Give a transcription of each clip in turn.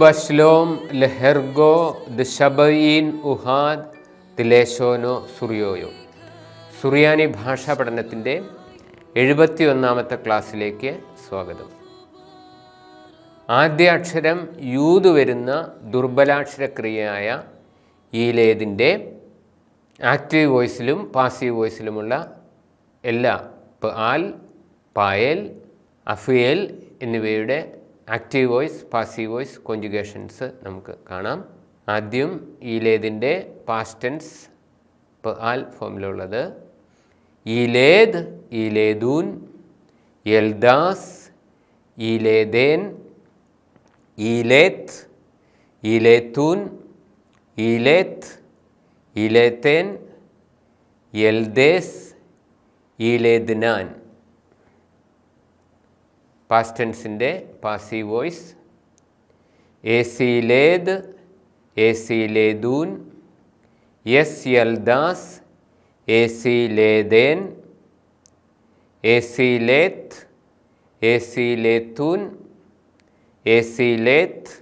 ബഷ്ലോം ലെഹെർഗോ the Shabeen ഉഹാദ് ദിലേശോനോ സുറിയോയോ. സുറിയാനി ഭാഷാ പഠനത്തിന്റെ എഴുപത്തി ഒന്നാമത്തെ ക്ലാസ്സിലേക്ക് സ്വാഗതം. ആദ്യ അക്ഷരം യൂത് വരുന്ന ദുർബലാക്ഷരക്രിയയായ ഈലേതിന്റെ ആക്റ്റീവ് വോയിസിലും പാസീവ് വോയിസിലുമുള്ള എല്ലാ ആൽ പായൽ അഫിയൽ എന്നിവയുടെ active voice passive voice conjugations നമുക്ക് കാണാം. ആദ്യം ഈലേതിന്റെ പാസ്റ്റൻസ് ആൽ ഫോമിലുള്ളത് ഈലേദ് ഈലേദൂൻ എൽദാസ് ഈലേദേൻ ഈലേത്ത് ഈലേത്തൂൻ ഈലേത്ത് ഈലേത്തേൻ എൽദേസ് ഈലേദ്നാൻ പാസ്റ്റൻസിന്റെ പാസീവ് വോയിസ് ഏസീലേദ് ഏസീലേദൂൻ എസ് യൽദാസ് ഏസീലേദേൻ ഏസീലേത്ത് ഏസീലേത്തൂൻ ഏസീലേത്ത്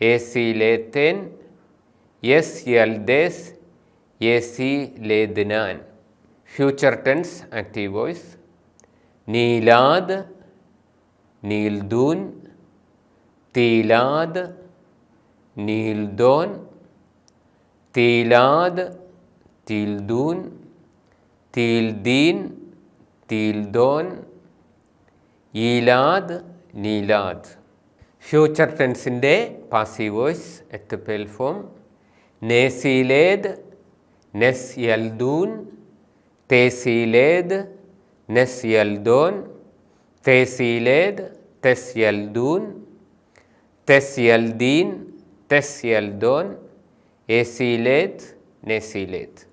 ഏസീലേത്തേൻ എസ് യൽദേസ് ഏസീലേദ്നാൻ ഫ്യൂച്ചർ ടെൻസ് ആക്റ്റീവ് വോയിസ് നീലാദ് നീൽദൂൻ തീലാദ് നീൽദോൻ തീലാദ് തീൽദൂൻ തീൽദീൻ തീൽദോൻ ഈലാദ് നീലാദ് ഫ്യൂച്ചർ ടെൻസിന്റെ പാസീവ് വോയിസ് എത്തുപേൽ ഫോം നേസീലേദ് നെസ് യൽദൂൻ തേസീലേദ് നെസ് യൽദോൻ Tesiled, Tesyaldun, Tesyaldin, Tesyaldon, Esilet, Nesilet.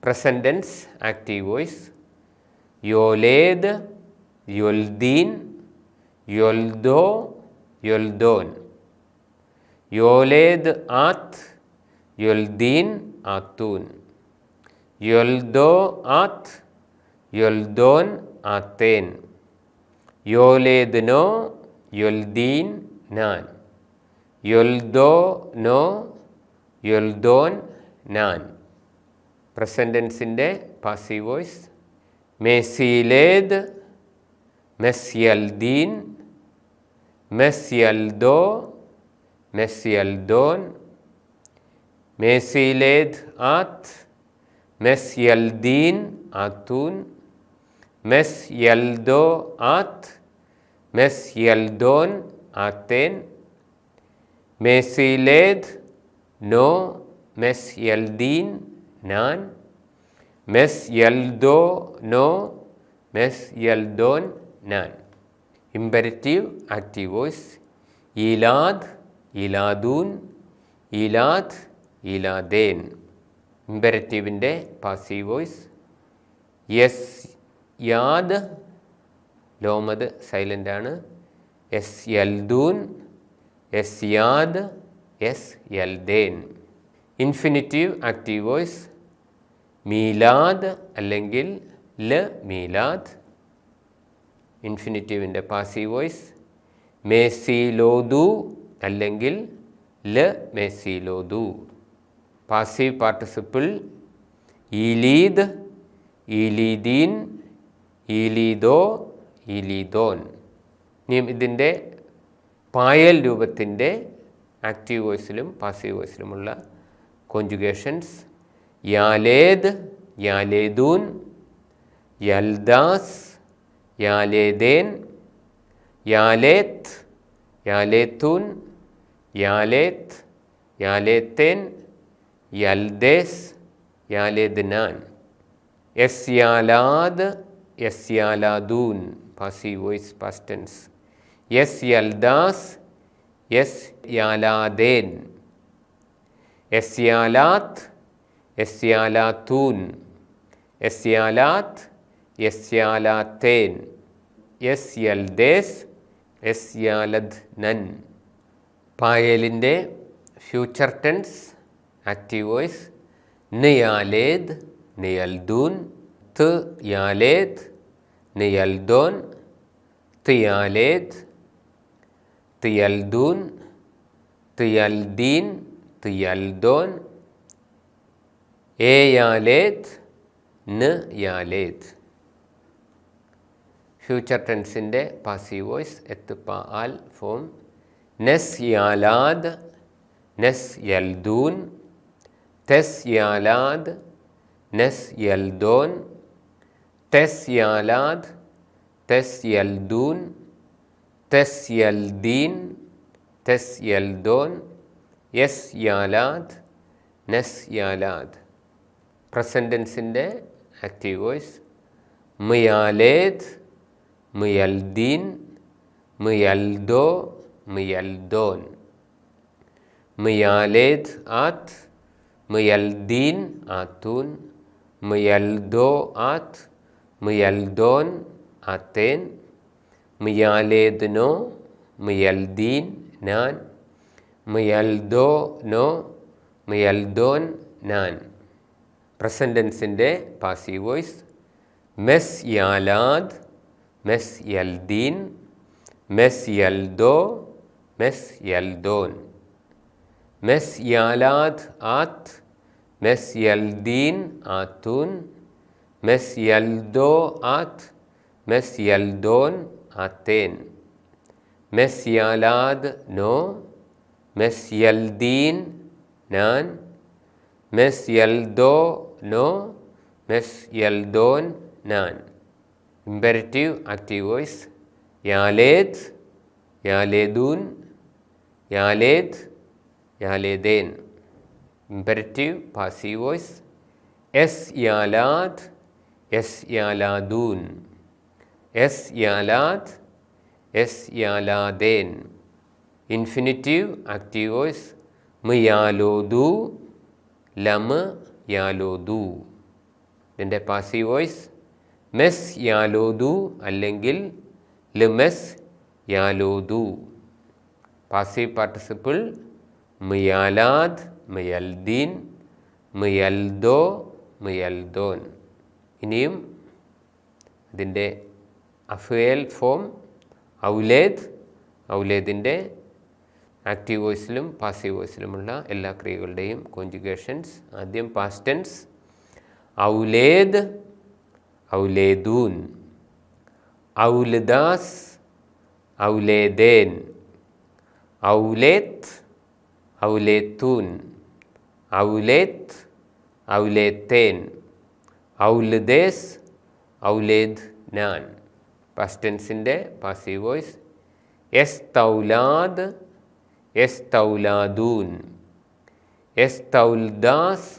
Present tense, active voice. Yoled, Yoldin, Yoldo, Yoldon. Yoled at, Yoldin atun. Yoldo at, Yoldon aten. യോലേദ്നോ യൊൽദീൻ നാൻ. യൊൽദോ നോ യൊൽദോൻ നാൻ. പ്രസന്റൻസിന്റെ പാസീവ് വോയിസ്. മെസ്സിലേദ് മെസ്സിയൽദീൻ മെസ്സിയൽദോ മെസ്സിയൽദോൻ. മെസ്സിലേദ് ആത്ത് മെസ്സിയൽദീൻ ആത്തൂൻ. മെസ് യൽദോ ആത്ത് മെസ് യൽദോൻ ആത്തേൻ മേസീലേദ് നോ മെസ് യൽദീൻ നാൻ മെസ് യൽദോ നോ മെസ് യൽദോൻ നാൻ ഇമ്പരറ്റീവ് ആക്റ്റീവ് വോയിസ് ഈലാദ് ഈലാദൂൻ ഈലാദ് ഈലാദേൻ ഇമ്പരറ്റീവിന്റെ പാസീവ് വോയിസ് യെസ് യാദ് ലോമത് ആണ്. എസ് യൽദൂൻ എസ് യാദ് എസ് യൽദേൻ. ഇൻഫിനിറ്റീവ് ആക്റ്റീവ് വോയ്സ് മീലാദ് അല്ലെങ്കിൽ ല മീലാദ്. ഇൻഫിനിറ്റീവിന്റെ പാസീവ് വോയിസ് മേസീലോദു അല്ലെങ്കിൽ ല മേസീലോദു. പാസീവ് പാർട്ടിസിപ്പിൾ ഇലീദ് ഈലീദീൻ ഈലീദോ ഈലീദോൻ ഇനിയും ഇതിന്റെ പായൽ രൂപത്തിന്റെ ആക്റ്റീവ് വോയിസിലും പാസീവ് വോയിസിലുമുള്ള കോഞ്ചുഗേഷൻസ്. യാലേദ് യാലേദൂൻ. യൽദാസ് യാലേദേൻ. യാലേത്ത് യാലേത്തൂൻ. യാലേത്ത് യാലേത്തേൻ. യൽദേസ് യാലേദ്നാൻ. യസ്യാലാദ് യസ്യാലാദൂൻ പാസീവ് വോയിസ് പാസ്റ്റൻസ് യസ് യൽദാസ് യസ് യാലാദേൻ യസ്യാലാത്ത് യസ്യാലാത്തൂൻ യസ്യാലാത്ത് യസ്യാലാത്തേൻ യസ് യൽദേസ് യസ്യാലദ് നൻ പായലിന്റെ ഫ്യൂച്ചർ ടെൻസ് ആക്റ്റീവ് വോയിസ് നിയാലേദ് നിയൽദൂൻ. ത് യാലേത് നിയൽദോൻ തിയാലേത് തിയൽദൂൻ തിയൽദീൻ തിയൽദോൻ എ യാലേത് ന് യാലേത്. ഫ്യൂച്ചർ ടെൻസിന്റെ പാസീവ് വോയിസ് എത്ത് പ ആൽ ഫോം നെസ് യാലാദ് നെസ് യൽദൂൻ തെസ് യാലാദ് നെസ് യൽദോൻ തെസ് യാലാദ് തെസ് യൽദൂൻ തെസ് യൽദീൻ തെസ് യൽദോൻ യെസ് യാലാദ് നെസ് യാലാദ് പ്രസന്റൻസിന്റെ ആക്റ്റീവ് വോയിസ്. മിയാലേദ് മിയൽദീൻ മിയൽദോ മിയൽദോൻ. മിയാലേദ് ആത്ത് മിയൽദീൻ ആത്തൂൻ മിയൽദോ ആത്ത് മിയൽദോൻ ആത്തേൻ മിയാലേദ് നോ മിയൽദീൻ നാൻ മിയൽദോ നോ മിയൽദോൻ നാൻ പ്രസന്റൻസിന്റെ പാസീവ് വോയിസ് മെസ് യാലാദ് മെസ് യൽദീൻ മെസ് യൽദോ മെസ് യൽദോൻ മെസ് യാലാദ് ആത്ത് മെസ് യൽദീൻ ആത്തൂൻ മെസ് യൽദോ ആത്ത് മെസ് യൽദോൻ ആത്തേൻ മെസ് യാലാദ് നോ മെസ് യൽദീൻ നാൻ മെസ് യൽദോ നോ മെസ് യൽദോൻ നാൻ ഇമ്പരറ്റീവ് ആക്റ്റീവ് വോയിസ് യാലേത് യാലേദൂൻ എസ് യാലാദൂൻ. എസ് യാലാദ് എസ് യാലാദേൻ. ഇൻഫിനിറ്റീവ് ആക്റ്റീവ് വോയിസ് മിയാലോദു ലമ യാലോദു. ഇതിന്റെ പാസീവ് വോയ്സ് മെസ് യാലോദു അല്ലെങ്കിൽ ലിമെസ് യാലോദു. പാസീവ് പാർട്ടിസിപ്പിൾ മിയാലാദ് മിയൽദീൻ മിയൽദോ മിയൽദോൻ ഇനിയും ഇതിന്റെ അഫുയൽ ഫോം ഔലേദ് ഔലേദിന്റെ ആക്റ്റീവ് വോയിസിലും പാസീവ് വോയിസിലുമുള്ള എല്ലാ ക്രിയകളുടെയും കോഞ്ചുഗേഷൻസ്. ആദ്യം പാസ്റ്റൻസ് ഔലേദ് ഔലേദൂൻ ഔലദാസ് ഔലേദേൻ ഔലേത്ത് ഔലേത്തൂൻ ഔലേത്ത് ഔലേത്തേൻ. ഔലദേസ് ഔലേദ് നാൻ. പസ്റ്റൻസിന്റെ പാസീവ് വോയിസ് എസ് തൗലാദ് എസ് തൗലാദൂൻ എസ് തൗൽദാസ്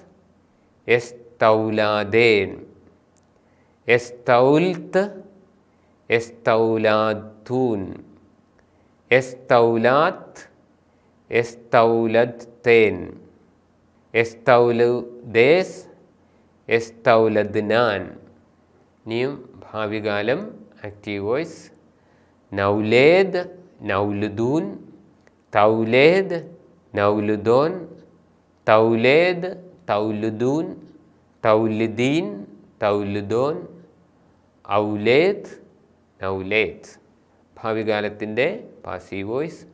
എസ് തൗലാദേൻ എസ് തൗൽത്ത് എസ് തൗലാദൂൻ എസ് തൗലാത്ത് എസ് തൗലത്തേൻ എസ് തൗലുദേസ് എസ് തൗലദ്നാൻ ഇനിയും ഭാവികാലം ആക്റ്റീവ് വോയിസ് നൗലേദ് നൗലുദൂൻ. തൗലേദ് നൗലുദോൻ. തൗലേദ് തൗലുദൂൻ. തൗലുദീൻ തൗലുദോൻ. ഔലേദ് നൗലേദ്. ഭാവികാലത്തിന്റെ പാസീവ് വോയിസ്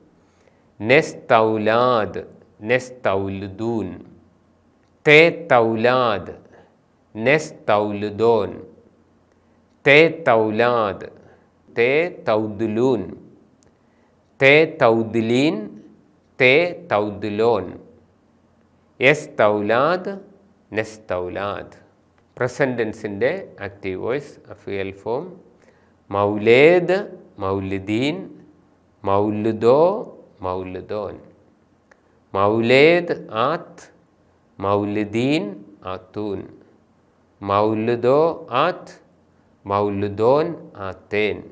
നെസ് തൗലാദ് നെസ് തൗലുദൂൻ തേ തൗലാദ് നെസ് തൗലുദോൻ തേ തൗലാദ് തേ തൗദുലൂൻ. തേ തൗദുലീൻ തേ തൗദുലോൻ. എസ് തൗലാദ് നെസ് തൗലാദ്. പ്രസന്റൻസിന്റെ ആക്റ്റീവ് വോയിസ് അഫിയൽ ഫോം. മൗലേദ് മൗലിദീൻ. മൗലുദോ മൗലുദോൻ. മൗലേദ് ആത്ത് മൗലിദീൻ ആത്തൂൻ. മൗലുദോ ആത്ത് മൗലുദോൻ ആത്തേൻ.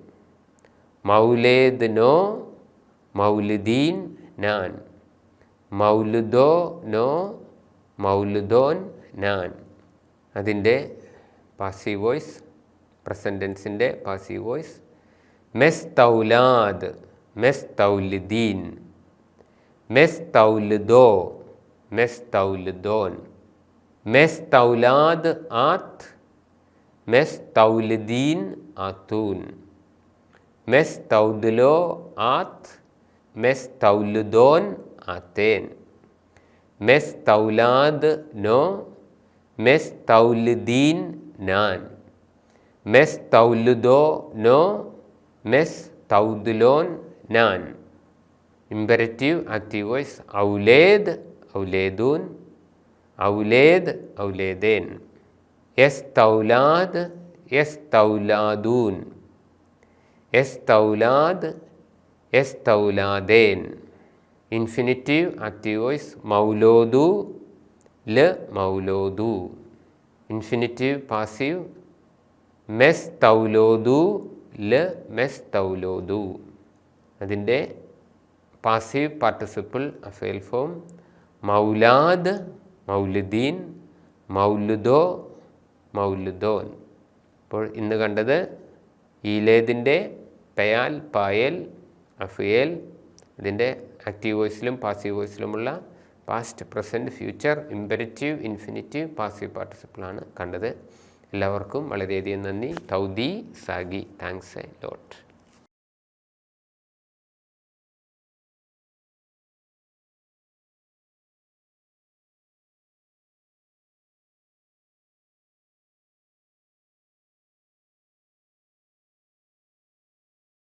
മൗലേദ് നോ നാൻ. മൗലുദോ നോ മൗലുദോൻ നാൻ. അതിന്റെ പാസീവ് വോയിസ് പ്രസന്റൻസിന്റെ പാസീവ് വോയിസ്. മെസ് തൗലാദ് മെസ് തൗലിദീൻ മെസ് തൗലുദോ മെസ് തൗലുദോൻ മെസ് തൗലാദ് ആത്ത് മെസ് തൗലുദീൻ ആത്തൂൻ മെസ് തൗദുലോ ആത്ത് മെസ് തൗലുദോൻ ആത്തേൻ മെസ് തൗലാദ് നോ മെസ് തൗലുദ്ദീൻ നാൻ മെസ് തൗലുദോ നോ മെസ് തൗദുലോൻ നാൻ ഇമ്പരറ്റീവ് ആക്റ്റീവ് വോയ്സ് ഔലേദ് ഔലേദൂൻ ഔലേദ് ഔലേദേൻ. യസ് തൗലാദ് യസ് തൗലാദൂൻ യസ് തൗലാദ് യസ് തൗലാദേൻ ഇൻഫിനിറ്റീവ് ആക്റ്റീവ് വോയിസ് മൗലോദു ല മൗലോദു. ഇൻഫിനിറ്റീവ് പാസീവ് മെസ് തൗലോദു ല മെസ് തൗലോദു അതിന്റെ പാസീവ് പാർട്ടിസിപ്പിൾ അഫേൽ ഫോം മൗലാദ് മൗലുദ്ദീൻ മൗലുദോ മൗലുദോൻ. അപ്പോൾ ഇന്ന് കണ്ടത് ഈലേതിന്റെ പയാൽ പായൽ അഫിയേൽ ഇതിന്റെ ആക്റ്റീവ് വോയിസിലും passive വോയിസിലുമുള്ള past present future imperative infinitive passive പാർട്ടിസിപ്പിളാണ് കണ്ടത്. എല്ലാവർക്കും വളരെയധികം നന്ദി. തൗദി സാഗി. Thanks a lot.